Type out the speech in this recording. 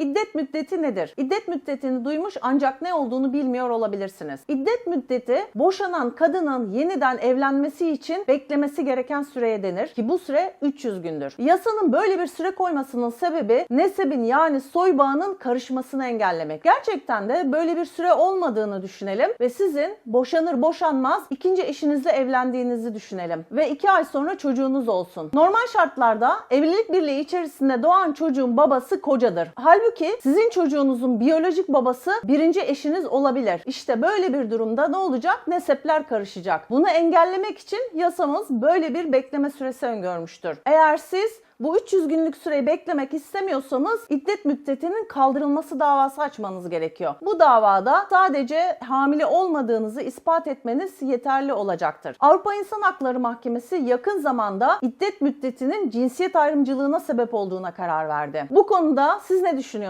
İddet müddeti nedir? İddet müddetini duymuş ancak ne olduğunu bilmiyor olabilirsiniz. İddet müddeti boşanan kadının yeniden evlenmesi için beklemesi gereken süreye denir ki bu süre 300 gündür. Yasanın böyle bir süre koymasının sebebi nesebin yani soy bağının karışmasını engellemek. Gerçekten de böyle bir süre olmadığını düşünelim ve sizin boşanır boşanmaz ikinci eşinizle evlendiğinizi düşünelim ve 2 ay sonra çocuğunuz olsun. Normal şartlarda evlilik birliği içerisinde doğan çocuğun babası kocadır. Halbuki sizin çocuğunuzun biyolojik babası birinci eşiniz olabilir. İşte böyle bir durumda ne olacak? Nesepler karışacak. Bunu engellemek için yasamız böyle bir bekleme süresi öngörmüştür. Eğer siz bu 300 günlük süreyi beklemek istemiyorsanız iddet müddetinin kaldırılması davası açmanız gerekiyor. Bu davada sadece hamile olmadığınızı ispat etmeniz yeterli olacaktır. Avrupa İnsan Hakları Mahkemesi yakın zamanda iddet müddetinin cinsiyet ayrımcılığına sebep olduğuna karar verdi. Bu konuda siz ne düşünüyorsunuz?